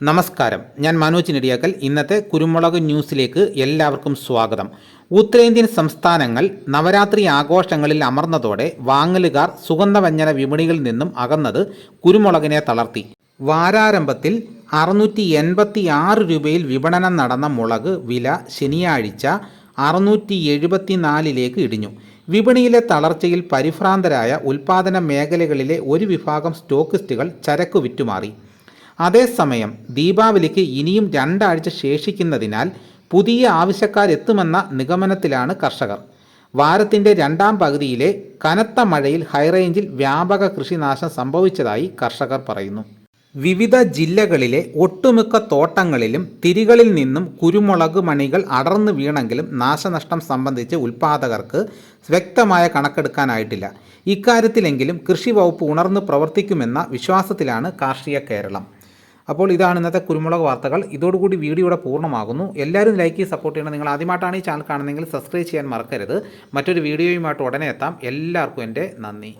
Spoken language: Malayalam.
നമസ്കാരം. ഞാൻ മനോജ് നെടിയാക്കൽ. ഇന്നത്തെ കുരുമുളക് ന്യൂസിലേക്ക് എല്ലാവർക്കും സ്വാഗതം. ഉത്തരേന്ത്യൻ സംസ്ഥാനങ്ങൾ നവരാത്രി ആഘോഷങ്ങളിൽ അമർന്നതോടെ വാങ്ങലുകാർ സുഗന്ധവ്യഞ്ജന വിപണികളിൽ നിന്നും അകന്നത് കുരുമുളകിനെ തളർത്തി. വാരാരംഭത്തിൽ അറുന്നൂറ്റി എൺപത്തി ആറ് രൂപയിൽ വിപണനം നടന്ന മുളക് വില ശനിയാഴ്ച അറുന്നൂറ്റി എഴുപത്തിനാലിലേക്ക് ഇടിഞ്ഞു. വിപണിയിലെ തളർച്ചയിൽ പരിഭ്രാന്തരായ ഉൽപാദന മേഖലകളിലെ ഒരു വിഭാഗം സ്റ്റോക്കിസ്റ്റുകൾ ചരക്ക് വിറ്റുമാറി. അതേസമയം ദീപാവലിക്ക് ഇനിയും രണ്ടാഴ്ച ശേഷിക്കുന്നതിനാൽ പുതിയ ആവശ്യക്കാരെത്തുമെന്ന നിഗമനത്തിലാണ് കർഷകർ. വാരത്തിന്റെ രണ്ടാം പകുതിയിലെ കനത്ത മഴയിൽ ഹൈറേഞ്ചിൽ വ്യാപക കൃഷിനാശം സംഭവിച്ചതായി കർഷകർ പറയുന്നു. വിവിധ ജില്ലകളിലെ ഒട്ടുമിക്ക തോട്ടങ്ങളിലും തിരികളിൽ നിന്നും കുരുമുളക് മണികൾ അടർന്നു വീണെങ്കിലും നാശനഷ്ടം സംബന്ധിച്ച് ഉൽപാദകർക്ക് വ്യക്തമായ കണക്കെടുക്കാനായിട്ടില്ല. ഇക്കാര്യത്തിലെങ്കിലും കൃഷി വകുപ്പ് ഉണർന്നു പ്രവർത്തിക്കുമെന്ന വിശ്വാസത്തിലാണ് കാർഷിക കേരളം. അപ്പോൾ ഇതാണ് ഇന്നത്തെ കുരുമുളക് വാർത്തകൾ. ഇതോടുകൂടി വീഡിയോ ഇവിടെ പൂർണമാകുന്നു. എല്ലാവരും ലൈക്ക് ചെയ്ത് സപ്പോർട്ട് ചെയ്യണം. നിങ്ങൾ ആദ്യമായിട്ടാണ് ഈ ചാനൽ കാണുന്നതെങ്കിൽ സബ്സ്ക്രൈബ് ചെയ്യാൻ മറക്കരുത്. മറ്റൊരു വീഡിയോയുമായിട്ട് ഉടനെ എത്താം. എല്ലാവർക്കും എന്റെ നന്ദി.